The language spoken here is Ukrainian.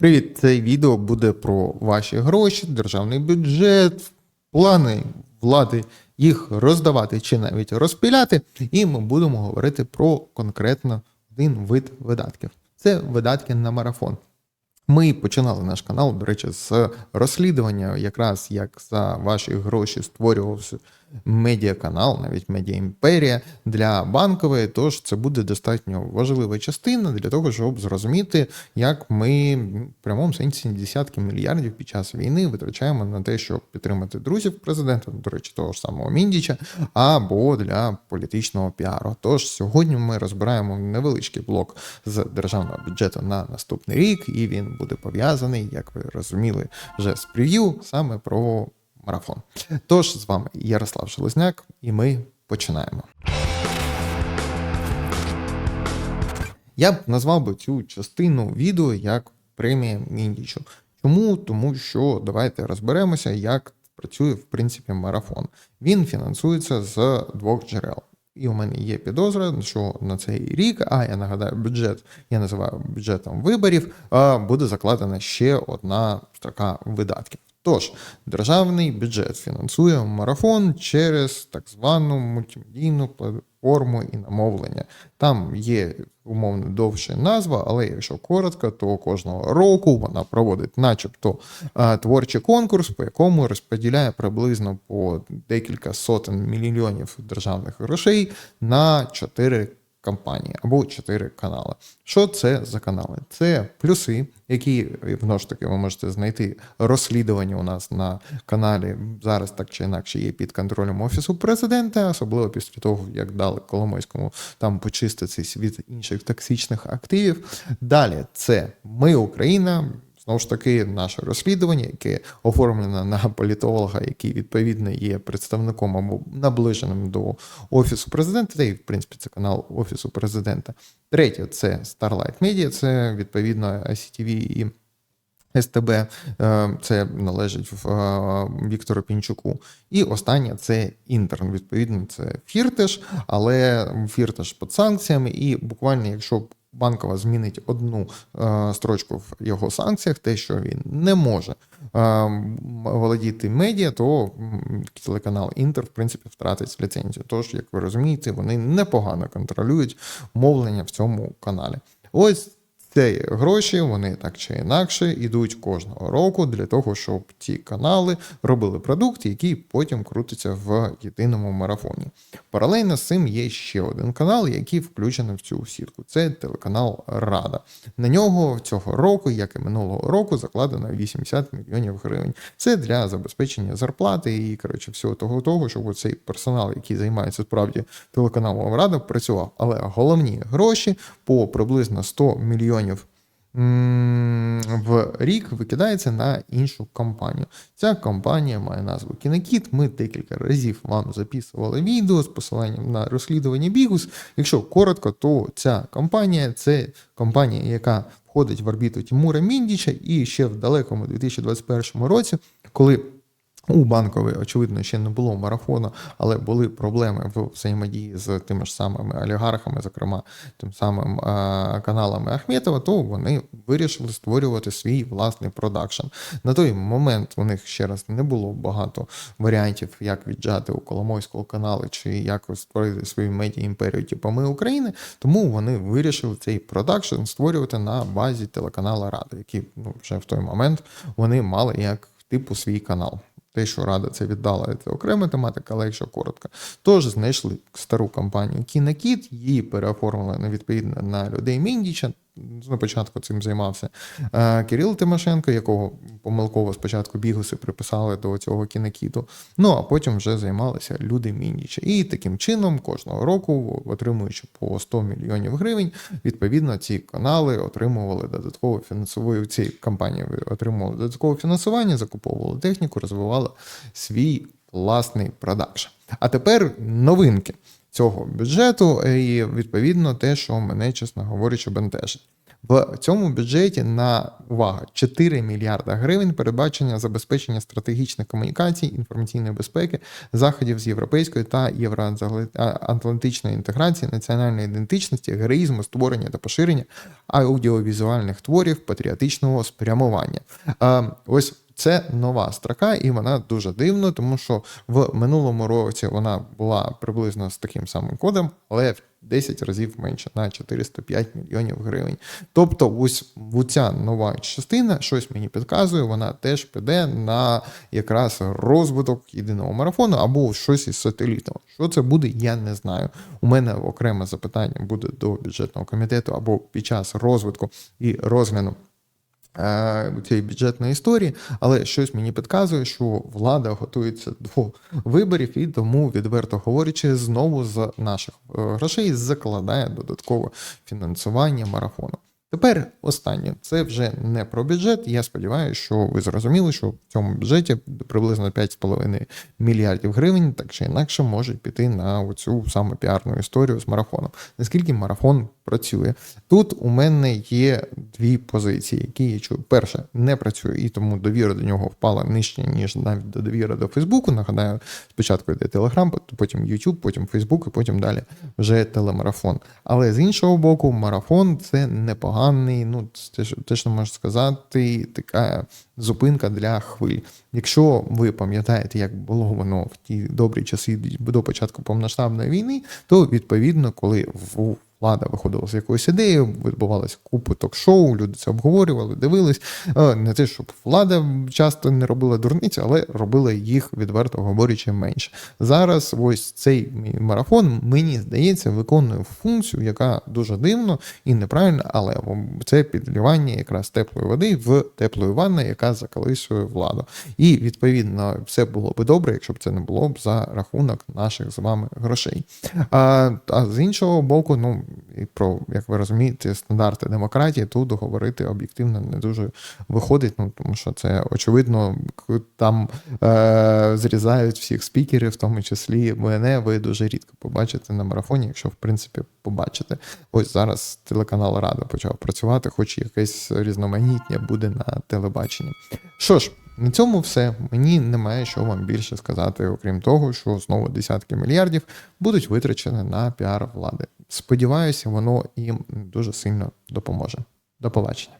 Привіт! Це відео буде про ваші гроші, державний бюджет, плани влади їх роздавати чи навіть розпіляти. І ми будемо говорити про конкретно один вид видатків. Це видатки на марафон. Ми починали наш канал, до речі, з розслідування, якраз як за ваші гроші створювався медіаканал, навіть медіа імперія для банкової. Тож це буде достатньо важлива частина для того, щоб зрозуміти, як ми в прямому сенсі десятки мільярдів під час війни витрачаємо на те, щоб підтримати друзів президента, до речі, того ж самого Міндіча, або для політичного піару. Тож сьогодні ми розбираємо невеличкий блок з державного бюджету на наступний рік, і він буде пов'язаний, як ви розуміли, вже з прев'ю саме про марафон. Тож з вами Ярослав Железняк, і ми починаємо. Я б назвав би цю частину відео як премія Міндічу. Чому? Тому що давайте розберемося, як працює в принципі марафон. Він фінансується з двох джерел. І у мене є підозра, що на цей рік, а я нагадаю, бюджет я називаю бюджетом виборів, буде закладена ще одна строка видатків. Тож, державний бюджет фінансує марафон через так звану мультимедійну платформу і намовлення. Там є умовно довша назва, але якщо коротко, то кожного року вона проводить, начебто, творчий конкурс, по якому розподіляє приблизно по декілька сотень мільйонів державних грошей на чотири компанії або чотири канали. Що це за канали? Це плюси, які знову ж таки ви можете знайти розслідування у нас на каналі. Зараз так чи інакше є під контролем офісу президента, особливо після того, як дали Коломойському там почиститись від інших токсичних активів. Далі це ми Україна. Знову ж таки, наше розслідування, яке оформлено на політолога, який відповідно є представником або наближеним до офісу президента, та й в принципі це канал офісу президента. Третє це Starlight Media, це відповідно ICTV і. СТБ, е, це належить е, Віктору Пінчуку. І останнє це інтерн. Відповідно, це фіртеш, але фіртеш під санкціями. І буквально, якщо банкова змінить одну е, строчку в його санкціях, те, що він не може володіти медіа, то телеканал Інтер, в принципі, втратить ліцензію. Тож, як ви розумієте, вони непогано контролюють мовлення в цьому каналі. Ось ці гроші вони так чи інакше йдуть кожного року для того, щоб ці канали робили продукт, який потім крутиться в єдиному марафоні. Паралельно з цим є ще один канал, який включений в цю сітку. Це телеканал Рада. На нього цього року, як і минулого року, закладено 80 мільйонів гривень. Це для забезпечення зарплати і коротше всього того, того, щоб цей персонал, який займається справді телеканалом Рада, працював. Але головні гроші по приблизно 100 мільйонів в рік викидається на іншу компанію. Ця компанія має назву Кінокіт. Ми декілька разів вам записували відео з посиланням на розслідування Бігус. Якщо коротко, то ця компанія це компанія, яка входить в орбіту Тимура Міндіча, і ще в далекому 2021 році, коли у банкової, очевидно, ще не було марафону, але були проблеми в взаємодії з тими ж самими олігархами, зокрема тим самим а, каналами Ахметова, то вони вирішили створювати свій власний продакшн. На той момент у них ще раз не було багато варіантів, як віджати у Коломойського каналу чи як створити свою медіа імперію, типу ми України. Тому вони вирішили цей продакшн створювати на базі телеканала Рада, який ну, вже в той момент вони мали як типу свій канал. Те, що Рада це віддала, це окрема тематика, але якщо коротко. Тож знайшли стару компанію Кінокіт, її переоформили на відповідно на людей Міндіча. На початку цим займався Кирил Тимошенко, якого помилково спочатку бігуси приписали до цього кінокіту. Ну а потім вже займалися люди Міндіча. І таким чином кожного року, отримуючи по 100 мільйонів гривень, відповідно ці канали отримували додаткове фінансове. Ці компанії отримували додаткове фінансування, закуповували техніку, розвивали свій власний продакшн. А тепер новинки цього бюджету, і відповідно те, що мене, чесно говорячи, бентежить. В цьому бюджеті на увага 4 мільярда гривень передбачення забезпечення стратегічних комунікацій, інформаційної безпеки, заходів з європейської та євроатлантичної інтеграції, національної ідентичності, героїзму, створення та поширення аудіовізуальних творів патріотичного спрямування. Ось це нова строка, і вона дуже дивна, тому що в минулому році вона була приблизно з таким самим кодом, але в 10 разів менше на 405 мільйонів гривень. Тобто, ось ця нова частина, щось мені підказує, вона теж піде на якраз розвиток єдиного марафону або щось із сателітом. Що це буде, я не знаю. У мене окреме запитання буде до бюджетного комітету або під час розвитку і розгляду цієї бюджетної історії, але щось мені підказує, що влада готується до виборів і тому, відверто говорячи, знову з наших е, грошей закладає додаткове фінансування марафону. Тепер останнє, це вже не про бюджет. Я сподіваюся, що ви зрозуміли, що в цьому бюджеті приблизно 5,5 мільярдів гривень, так чи інакше, можуть піти на оцю саме піарну історію з марафоном. Наскільки марафон працює? Тут у мене є дві позиції, які я чую. Перше, не працює, і тому довіра до нього впала нижче, ніж навіть до довіри до Фейсбуку. Нагадаю, спочатку йде Телеграм, потім YouTube, потім Фейсбук, і потім далі вже телемарафон. Але з іншого боку, марафон це непоганий, ну це що можна сказати, така зупинка для хвиль. Якщо ви пам'ятаєте, як було воно в ті добрі часи до початку повноштабної війни, то відповідно, коли в влада виходила з якоюсь ідеєю, відбувалася купа ток-шоу, люди це обговорювали, дивились. Е, Не те, щоб влада часто не робила дурниці, але робила їх відверто говорячи менше. Зараз ось цей марафон, мені здається, виконує функцію, яка дуже дивно і неправильно, але це підлівання якраз теплої води в теплої ванни, яка заколисує владу. І відповідно все було би добре, якщо б це не було б за рахунок наших з вами грошей. А, а з іншого боку, ну і про як ви розумієте, стандарти демократії тут говорити об'єктивно не дуже виходить. Ну тому що це очевидно, там е, зрізають всіх спікерів, в тому числі мене. Ви дуже рідко побачите на марафоні, якщо в принципі побачите. Ось зараз телеканал Рада почав працювати, хоч якесь різноманіття буде на телебаченні. Що ж. На цьому все. Мені немає що вам більше сказати, окрім того, що знову десятки мільярдів будуть витрачені на піар влади. Сподіваюся, воно їм дуже сильно допоможе. До побачення.